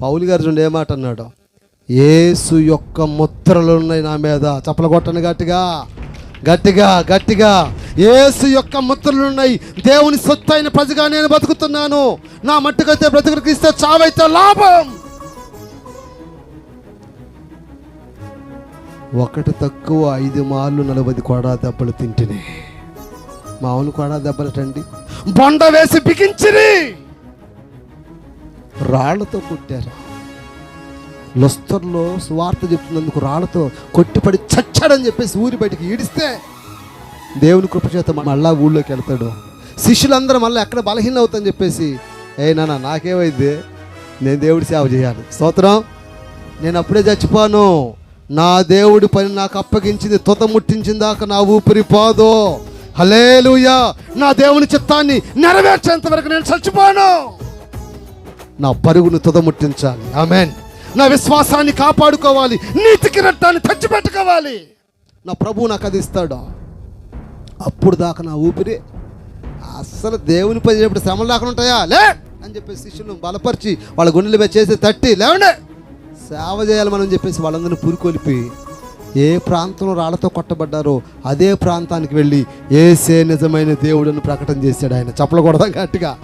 పౌలు గారు చూడండి ఏమాట అన్నాడు? ఏసు యొక్క ముద్రలు ఉన్నాయి నా మీద. చప్పలు కొట్టను గట్టిగా. గట్టిగా గట్టిగా. ఏసు యొక్క ముద్రలు ఉన్నాయి. దేవుని సొత్తు అయిన ప్రజగా నేను బతుకుతున్నాను. నా మట్టుకైతే బ్రతుకుడికి ఇస్తే చావైతే లాభం. ఒకటి తక్కువ ఐదు మార్లు నలభై కొడా దెబ్బలు తింటిని. మామూలు కొడా దెబ్బలటండి బొండ వేసి బిగించిరి. రాళ్ళతో కొట్టారు. లొస్తర్లో సువార్త చెప్తున్నందుకు రాళ్ళతో కొట్టిపడి చచ్చాడని చెప్పేసి ఊరి బయటికి ఈడిస్తే దేవుని కృపచేత మళ్ళా ఊళ్ళోకి వెళ్తాడు. శిష్యులందరూ మళ్ళీ ఎక్కడ బలహీన అవుతాని చెప్పేసి ఏ నాన్న నాకేమైంది? నేను దేవుడి సేవ చేయాలి. స్తోత్రం. నేను అప్పుడే చచ్చిపోను నా దేవుడి పని నాకు అప్పగించింది తుత ముట్టించిన దాకా నా ఊపిరి పోదు. హలేలుయా నా దేవుని చిత్తాన్ని నెరవేర్చేంత వరకు నేను చచ్చిపోను నా పరుగును తుదముట్టించాలి. ఆమెన్. నా విశ్వాసాన్ని కాపాడుకోవాలి. నీతికి రట్టాన్ని తెచ్చిపెట్టుకోవాలి. నా ప్రభువు నాకు అది ఇస్తాడు. అప్పుడు దాకా నా ఊపిరి అస్సలు దేవుని పని చేపటి శ్రమలు దాకా ఉంటాయా? లే! అని చెప్పేసి శిష్యులను బలపరిచి వాళ్ళ గుండెలు మీద చేసి తట్టి లేవండి. సేవ చేయాలి మనం చెప్పేసి వాళ్ళందరినీ పురికొలిపి ఏ ప్రాంతంలో రాళ్ళతో కొట్టబడ్డారో అదే ప్రాంతానికి వెళ్ళి ఏసే నిజమైన దేవుడని ప్రకటన చేశాడు ఆయన. చెప్పలకూడదా గట్టిగా.